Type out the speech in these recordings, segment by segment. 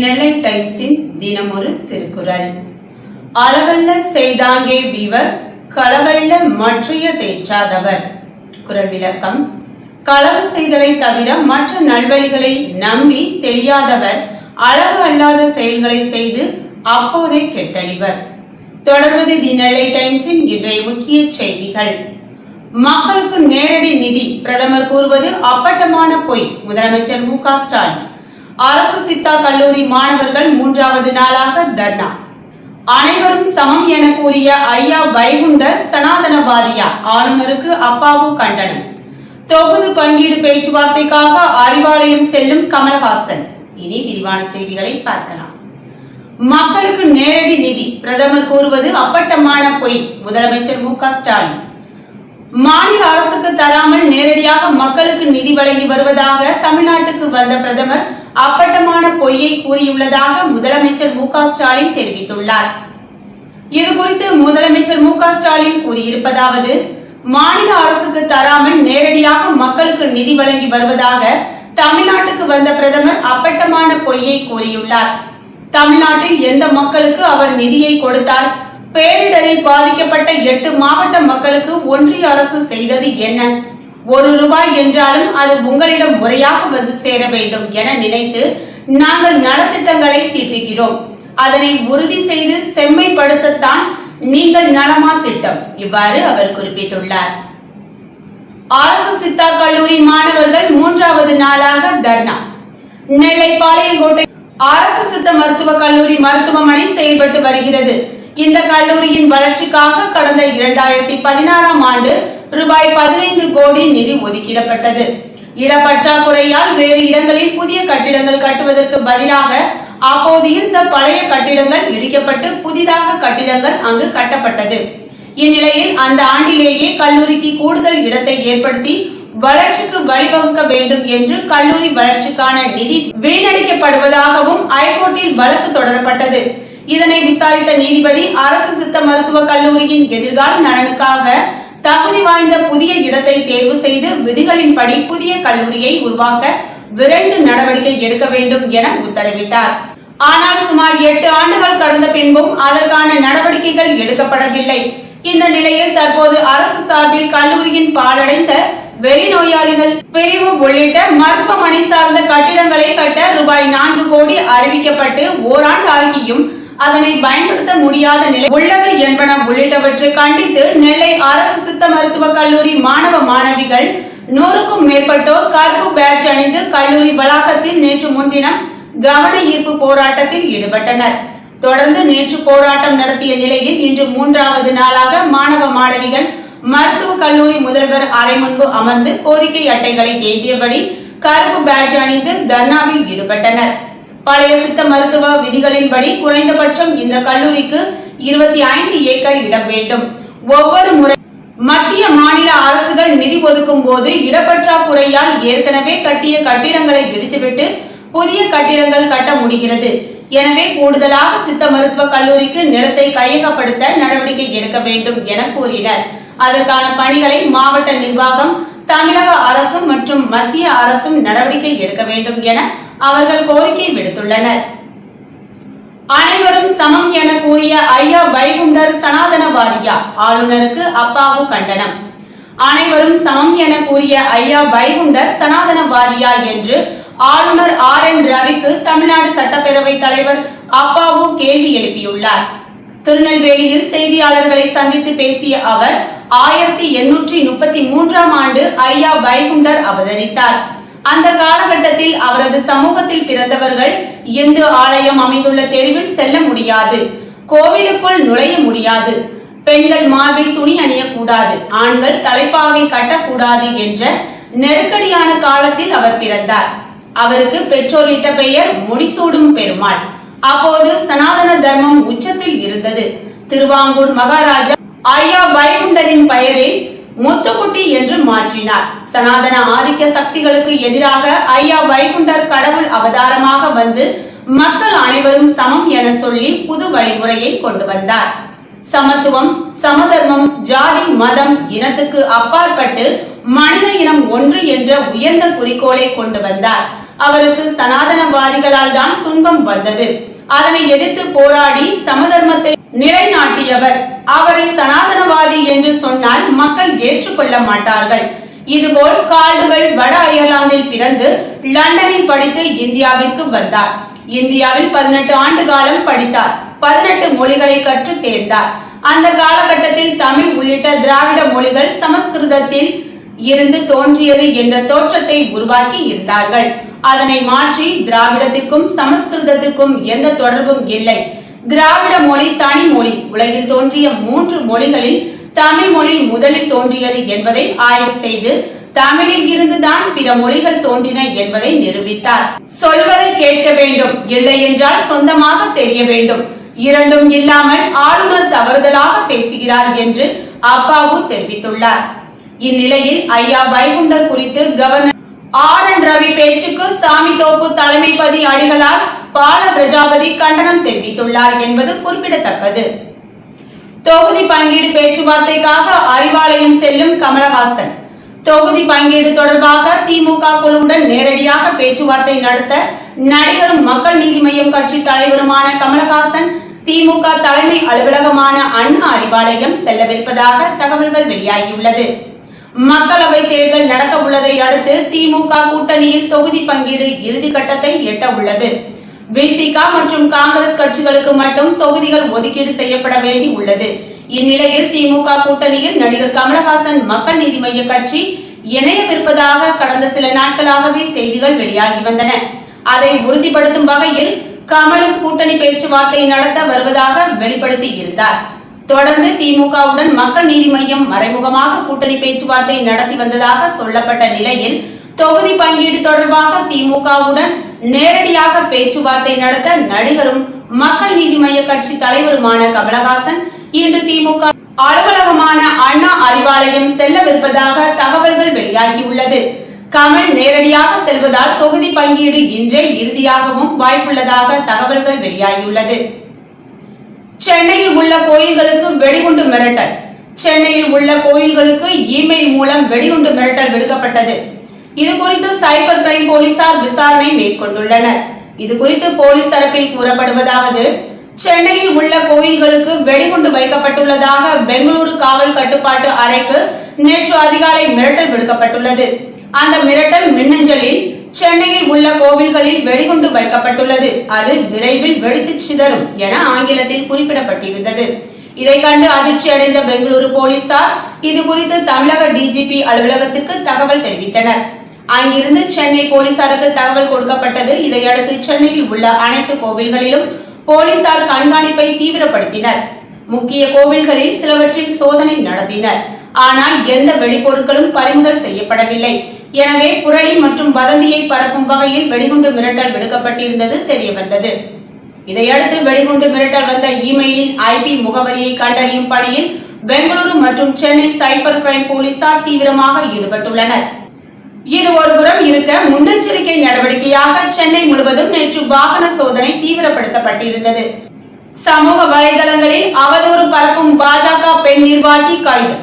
வணக்கம் தி நெல்லை டைம்ஸின் தினமொரு திருக்குறள். அளவல்ல செய்தாங்கே விவர் களவல்ல மற்றைய தேற்றாதவர். குரல் விளக்கம். களவு செய்தலை தவிர மற்ற நல்வழிகளை நம்பி தெரியாதவர் அளவு அல்லாத செயல்களை செய்து அப்போதே கெட்டழிவர் தொடர்வது தி நெல்லை டைம்ஸின் இன்றைய முக்கிய செய்திகள். மக்களுக்கு நேரடி நிதி பிரதமர் கூறுவது அப்பட்டமான பொய். முதலமைச்சர் மு க ஸ்டாலின். அரசு சித்தா கல்லூரி மாணவர்கள் மூன்றாவது நாளாக தர்ணா. அனைவரும் சமம் என கூறிய ஐயா வைகுண்டர் சனாதனவாதியா ஆளுநருக்கு அப்பாவு கண்டனம். தொகுதி பங்கீடு பேச்சுவார்த்தைக்காக அறிவாலயம் செல்லும் கமலஹாசன். இனி விரிவான செய்திகளை பார்க்கலாம். மக்களுக்கு நேரடி நிதி பிரதமர் கூறுவது அப்பட்டமான பொய் முதலமைச்சர் மு க ஸ்டாலின். மாநில அரசுக்கு தராமல் நேரடியாக மக்களுக்கு நிதி வழங்கி வருவதாக தமிழ்நாட்டுக்கு வந்த பிரதமர் அப்பட்டமான பொய்யை கூறியுள்ளதாக முதலமைச்சர் மு ஸ்டாலின் தெரிவித்துள்ளார். இது குறித்து முதலமைச்சர் மு ஸ்டாலின் கூறியிருப்பதாவது மாநில அரசுக்கு தராமல் நேரடியாக மக்களுக்கு நிதி வழங்கி வருவதாக தமிழ்நாட்டுக்கு வந்த பிரதமர் அப்பட்டமான பொய்யை கூறியுள்ளார். தமிழ்நாட்டில் எந்த மக்களுக்கு அவர் நிதியை கொடுத்தார்? பேரிடரில் பாதிக்கப்பட்ட எட்டு மாவட்ட மக்களுக்கு ஒன்றிய அரசு செய்தது என்ன? ஒரு ரூபாய் என்றாலும் அது உங்களிடம் முறையாக வந்து சேர வேண்டும் என நினைத்து நாங்கள் நலத்திட்டங்களை தீட்டுகிறோம். அதனை உறுதி செய்து செம்மைப்படுத்தத்தான் நீங்கள் நலமா திட்டம் இவ்வாறு அவர் குறிப்பிட்டுள்ளார். அரசு சித்தா கல்லூரி மாணவர்கள் மூன்றாவது நாளாக தர்ணா. நெல்லை பாளையங்கோட்டை அரசு சித்த மருத்துவக் கல்லூரி மருத்துவமனை செயல்பட்டு வருகிறது. இந்த கல்லூரியின் வளர்ச்சிக்காக கடந்த இரண்டாயிரத்தி பதினாறாம் ஆண்டு ரூபாய் பதினைந்து கோடி நிதி ஒதுக்கிடப்பட்டது. இடப்பற்றாக்குறையால் வேறு இடங்களில் புதிய கட்டிடங்கள் கட்டுவதற்கு பதிலாக அப்போது இருந்த பழைய கட்டிடங்கள் இடிக்கப்பட்டு புதிதாக கட்டிடங்கள் அங்கு கட்டப்பட்டது. இந்நிலையில் அந்த ஆண்டிலேயே கல்லூரிக்கு கூடுதல் இடத்தை ஏற்படுத்தி வளர்ச்சிக்கு வழிவகுக்க வேண்டும் என்று கல்லூரி வளர்ச்சிக்கான நிதி வீணடிக்கப்படுவதாகவும் ஐகோர்ட்டில் வழக்கு தொடரப்பட்டது. இதனை விசாரித்த நீதிபதி அரசு சித்த மருத்துவக் கல்லூரியின் எதிர்கால நலனுக்காக தகுதி வாய்ந்த புதிய இடத்தை தேர்வு செய்து விதிகளின்படி புதிய கல்லூரியை உருவாக்க விரைந்து நடவடிக்கை எடுக்க வேண்டும் என உத்தரவிட்டார். ஆனால் சுமார் எட்டு ஆண்டுகள் கடந்த பின்பும் அதற்கான நடவடிக்கைகள் எடுக்கப்படவில்லை. இந்த நிலையில் தற்போது அரசு சார்பில் கல்லூரியின் பாலடைந்த வெளிநோயாளிகள் பிரிவு உள்ளிட்ட மருத்துவமனை சார்ந்த கட்டிடங்களை கட்ட ரூபாய் நான்கு கோடி அறிவிக்கப்பட்டு ஓராண்டு ஆகியும் அதனை பயன்படுத்த முடியாத நிலை உள்ளது என்பன உள்ளிட்டவற்றை கண்டித்து நெல்லை அரசு சித்த மருத்துவக் கல்லூரி மாணவ மாணவிகள் நூறுக்கும் மேற்பட்டோர் கருப்பு பேட்ச் அணிந்து கல்லூரி வளாகத்தில் நேற்று முன்தினம் கவன ஈர்ப்பு போராட்டத்தில் ஈடுபட்டனர். தொடர்ந்து நேற்று போராட்டம் நடத்திய நிலையில் இன்று மூன்றாவது நாளாக மாணவ மாணவிகள் மருத்துவக் கல்லூரி முதல்வர் அறை முன்பு அமர்ந்து கோரிக்கை அட்டைகளை எழுதியபடி கருப்பு பேட்ச் அணிந்து தர்ணாவில் ஈடுபட்டனர். பழைய சித்த மருத்துவ விதிகளின்படி குறைந்தபட்சம் இந்த கல்லூரிக்கு இருபத்தி ஐந்து ஏக்கர் இடம் வேண்டும். ஒவ்வொரு முறை மத்திய மாநில அரசுகள் நிதி ஒதுக்கும் போது இடப்பற்றாக்குறையால் ஏற்கனவே கட்டிய கட்டிடங்களை இடித்துவிட்டு புதிய கட்டிடங்கள் கட்ட முடிகிறது. எனவே கூடுதலாக சித்த மருத்துவ கல்லூரிக்கு நிலத்தை கையகப்படுத்த நடவடிக்கை எடுக்க வேண்டும் என கூறினர். அதற்கான பணிகளை மாவட்ட நிர்வாகம் தமிழக அரசும் மற்றும் மத்திய அரசும் நடவடிக்கை எடுக்க வேண்டும் என அவர்கள் கோரிக்கை விடுத்துள்ளனர். அனைவரும் சமம் என கூறிய ஐயா வைகுண்டர் சனாதனவாதியா ஆளுநருக்கு அப்பாவு கண்டனம். அனைவரும் சமம் என கூறிய ஐயா வைகுண்டர் சனாதனவாதியா என்று ஆளுநர் ஆர் என் ரவிக்கு தமிழ்நாடு சட்டப்பேரவை தலைவர் அப்பாவு கேள்வி எழுப்பியுள்ளார். திருநெல்வேலியில் செய்தியாளர்களை சந்தித்து பேசிய அவர் ஆயிரத்தி எண்ணூற்றி முப்பத்தி மூன்றாம் ஆண்டு ஐயா வைகுண்டர் அவதரித்தார். அந்த காலகட்டத்தில் அவரது சமூகத்தில் பிறந்தவர்கள் இந்து ஆலயம் அமைந்துள்ள தெருவில் செல்ல முடியாது. கோவிலுக்குள் நுழைய முடியாது. பெண்கள் மார்பில் துணி அணியக்கூடாது. ஆண்கள் தலைப்பாகை கட்டக்கூடாது என்ற நெருக்கடியான காலத்தில் அவர் பிறந்தார். அவருக்கு பெற்றோரிட்ட பெயர் முடிசூடும் பெருமாள். அப்போது சனாதன தர்மம் உச்சத்தில் இருந்தது. திருவாங்கூர் மகாராஜா ஐயா வைகுண்டரின் பெயரை முத்துக்குட்டி என்று மாற்றினார். சனாதன ஆதிக்க சக்திகளுக்கு எதிராக ஐயா வைகுண்டர் கடவுள் அவதாரமாக வந்து மக்கள் அனைவரும் சமம் என சொல்லி புது வழிமுறையை கொண்டு வந்தார். சமத்துவம் சமதர்மம் ஜாதி மதம் இனத்துக்கு அப்பாற்பட்டு மனித இனம் ஒன்று என்ற உயர்ந்த குறிக்கோளை கொண்டு வந்தார். அவருக்கு சனாதனவாதிகளால் தான் துன்பம் வந்தது. அதனை எதிர்த்து போராடி சமதர்மத்தை நிலைநாட்டியவர். அவரை சனாதனவாதி என்று சொன்னால் மக்கள் ஏற்றுக்கொள்ள மாட்டார்கள். இதுபோல் கால்டுவெல் வட அயர்லாந்தில் பிறந்து லண்டனில் படித்து இந்தியாவிற்கு வந்தார். இந்தியாவில் பதினெட்டு ஆண்டு காலம் படித்தார். பதினெட்டு மொழிகளை கற்று தேர்ந்தார். அந்த காலகட்டத்தில் தமிழ் உள்ளிட்ட திராவிட மொழிகள் சமஸ்கிருதத்தில் இருந்து தோன்றியது என்ற தோற்றத்தை உருவாக்கி இருந்தார்கள். அதனை மாற்றி திராவிடத்திற்கும் சமஸ்கிருதத்திற்கும் எந்த தொடர்பும் இல்லை. திராவிட மொழி தனி மொழி. உலகில் தோன்றிய மூன்று மொழிகளில் தமிழ் மொழி முதலில் தோன்றியது என்பதை ஆய்வு செய்து தமிழில் இருந்துதான் பிற மொழிகள் தோன்றின என்பதை நிரூபித்தார். சொல்வதை கேட்க வேண்டும். இல்லை என்றால் சொந்தமாக தெரிய வேண்டும். இரண்டும் இல்லாமல் ஆளுநர் தவறுதலாக பேசுகிறார் என்று அப்பாவு தெரிவித்துள்ளார். இந்நிலையில் ஐயா வைகுண்டர் குறித்து கவர்னர் ஆர் என் ரவி பேச்சுக்கு சாமி தோப்பு தலைமைப்பதி அடிகளார் பால பிரஜாபதி கண்டனம் தெரிவித்துள்ளார் என்பது குறிப்பிடத்தக்கது. தொகுதி பங்கீடு பேச்சுவார்த்தைக்காக அறிவாலயம் செல்லும் கமலஹாசன் தொகுதி பங்கீடு தொடர்பாக திமுக குழுவுடன் நேரடியாக பேச்சுவார்த்தை நடத்த நடிகரும் மக்கள் நீதி மய்யம் கட்சி தலைவருமான கமலஹாசன் திமுக தலைமை அலுவலகமான அண்ணா அறிவாலயம் செல்லவிருப்பதாக தகவல்கள் வெளியாகியுள்ளது. மக்களவை தேர்தல் நடக்க உள்ளதை அடுத்து திமுக கூட்டணியில் தொகுதி பங்கீடு இறுதி கட்டத்தை எட்ட உள்ளது. விசிக மற்றும் காங்கிரஸ் கட்சிகளுக்கு மட்டும் தொகுதிகள் ஒதுக்கீடு செய்யப்பட வேண்டி உள்ளது. இந்நிலையில் திமுக கூட்டணியில் நடிகர் கமலஹாசன் மக்கள் நீதி மய்ய கட்சி இணையவிருப்பதாக கடந்த சில நாட்களாகவே செய்திகள் வெளியாகி வந்தன. அதை உறுதிப்படுத்தும் வகையில் கமலும் கூட்டணி பேச்சுவார்த்தை நடத்த வருவதாக வெளிப்படுத்தி இருந்தார். தொடர்ந்து திமுகவுடன் மக்கள் நீதி மய்யம் மறைமுகமாக கூட்டணி பேச்சுவார்த்தை நடத்தி வந்ததாக சொல்லப்பட்ட நிலையில் தொகுதி பங்கீடு தொடர்பாக திமுகவுடன் நேரடியாக பேச்சுவார்த்தை நடத்த நடிகரும் மக்கள் நீதி மய்ய கட்சி தலைவருமான கமலஹாசன் இன்று திமுக அலுவலகமான அண்ணா அறிவாலயம் செல்லவிருப்பதாக தகவல்கள் வெளியாகியுள்ளது. கமல் நேரடியாக செல்வதால் தொகுதி பங்கீடு இன்றே இறுதியாகவும் வாய்ப்புள்ளதாக தகவல்கள் வெளியாகியுள்ளது. சென்னையில் உள்ள கோயில்களுக்கு வெடிகுண்டு மிரட்டல். சென்னையில் உள்ள கோயில்களுக்கு இமெயில் மூலம் வெடிகுண்டு மிரட்டல் விடுக்கப்பட்டது. இது குறித்து சைபர் கிரைம் போலீசார் விசாரணை மேற்கொண்டுள்ளனர். இது குறித்து போலீஸ் தரப்பில் கூறப்படுவதாவது சென்னையில் உள்ள கோயில்களுக்கு வெடிகுண்டு வைக்கப்பட்டுள்ளதாக பெங்களூரு காவல் கட்டுப்பாட்டு அறைக்கு நேற்று அதிகாலை மிரட்டல் விடுக்கப்பட்டுள்ளது. அந்த மிரட்டல் மின்னஞ்சலில் சென்னையில் உள்ள கோவில்களில் வெடிகுண்டு வைக்கப்பட்டுள்ளது. அது விரைவில் வெடித்து சிதறும் என ஆங்கிலத்தில் குறிப்பிடப்பட்டிருந்தது. இதை கண்டு அதிர்ச்சி அடைந்த பெங்களூரு போலீசார் இது குறித்து தமிழக டிஜிபி அலுவலகத்துக்கு தகவல் தெரிவித்தனர். அங்கிருந்து சென்னை போலீசாருக்கு தகவல் கொடுக்கப்பட்டது. இதையடுத்து சென்னையில் உள்ள அனைத்து கோவில்களிலும் போலீசார் கண்காணிப்பை தீவிரப்படுத்தினர். முக்கிய கோவில்களில் சிலவற்றில் சோதனை நடத்தினர். ஆனால் எந்த வெடிபொருட்களும் பறிமுதல் செய்யப்படவில்லை. எனவே புரளி மற்றும் வதந்தியை பரப்பும் வகையில் வெடிகுண்டு மிரட்டல் விடுக்கப்பட்டிருந்தது தெரியவந்தது. இதையடுத்து வெடிகுண்டு மிரட்டல் வந்த இமெயிலின் ஐபி முகவரியை கண்டறியும் பணியில் பெங்களூரு மற்றும் சென்னை சைபர் கிரைம் போலீசார் தீவிரமாக ஈடுபட்டுள்ளனர். இது ஒருபுறம் இருக்க முன்னெச்சரிக்கை நடவடிக்கையாக சென்னை முழுவதும் நேற்று வாகன சோதனை தீவிரப்படுத்தப்பட்டிருந்தது. சமூக வலைதளங்களில் அவதூறு பரப்பும் பாஜக பெண் நிர்வாகி கைது.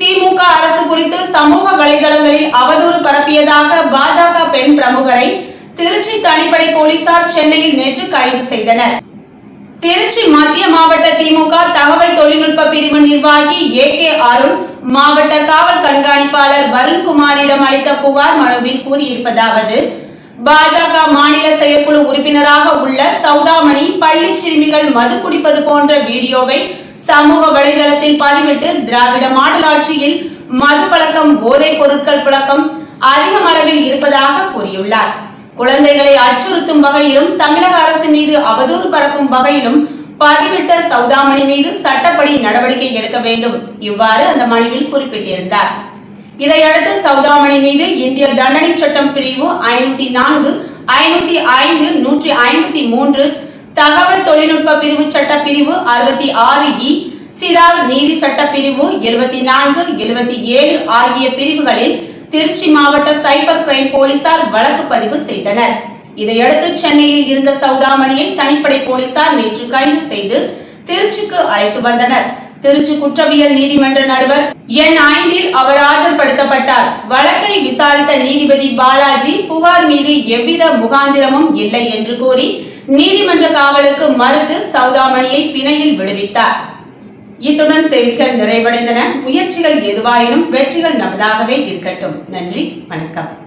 திமுக அரசு குறித்து சமூக வலைதளங்களில் அவதூறு பரப்பியதாக பாஜக பெண் பிரமுகரை திருச்சி தனிப்படை போலீசார் சென்னையில் நேற்று கைது செய்தனர். திருச்சி மத்திய மாவட்ட திமுக தகவல் தொழில்நுட்ப பிரிவு நிர்வாகி ஏ கே அருண் மாவட்ட காவல் கண்காணிப்பாளர் வருண்குமாரிடம் அளித்த புகார் மனுவில் கூறியிருப்பதாவது பாஜக மாநில செயற்குழு உறுப்பினராக உள்ள சௌதாமணி பள்ளி சிறுமிகள் மது குடிப்பது போன்ற வீடியோவை சமூக வலைதளத்தில் பதிவிட்டு திராவிட மாடல் ஆட்சியில் மது பழக்கம் போதைப் பொருட்கள் புழக்கம் அதிகம் அளவில் இருப்பதாக கூறியுள்ளார். குழந்தைகளை அச்சுறுத்தும் வகையிலும் தமிழக அரசு மீது அவதூறு பரப்பும் வகையிலும் பதிவிட்ட சௌதாமணி மீது சட்டப்படி நடவடிக்கை எடுக்க வேண்டும். இவ்வாறு அந்த மனுவில் குறிப்பிட்டிருந்தார். இதையடுத்து சௌதாமணி மீது இந்திய தண்டனை சட்டம் பிரிவு ஐநூத்தி நான்கு ஐநூத்தி ஐந்து நூற்றி ஐம்பத்தி மூன்று தகவல் தொழில்நுட்ப பிரிவு சட்ட பிரிவு அறுபத்தி ஆறு இ சிறார் நீதி சட்ட பிரிவு எழுபத்தி நான்கு எழுபத்தி ஏழு ஆகிய பிரிவுகளில் திருச்சி மாவட்ட சைபர் கிரைம் போலீசார் வழக்கு பதிவு செய்தனர். இதையடுத்து சென்னையில் இருந்த சௌதாமணியை தனிப்படை போலீசார் நேற்று கைது செய்து திருச்சிக்கு அழைத்து வந்தனர். திருச்சி குற்றவியல் நீதிமன்ற நடுவர் என் ஐந்தில் அவர் ஆஜர்படுத்தப்பட்டார் வழக்கை விசாரித்த நீதிபதி பாலாஜி புகார் மீது எவ்வித முகாந்திரமும் இல்லை என்று கூறி நீதிமன்ற காவலுக்கு மறுத்து சௌதாமணியை பிணையில் விடுவித்தார். இத்துடன் செய்திகள் நிறைவடைந்தன. முயற்சிகள் எதுவாயினும் வெற்றிகள் நமதாகவே இருக்கட்டும். நன்றி. வணக்கம்.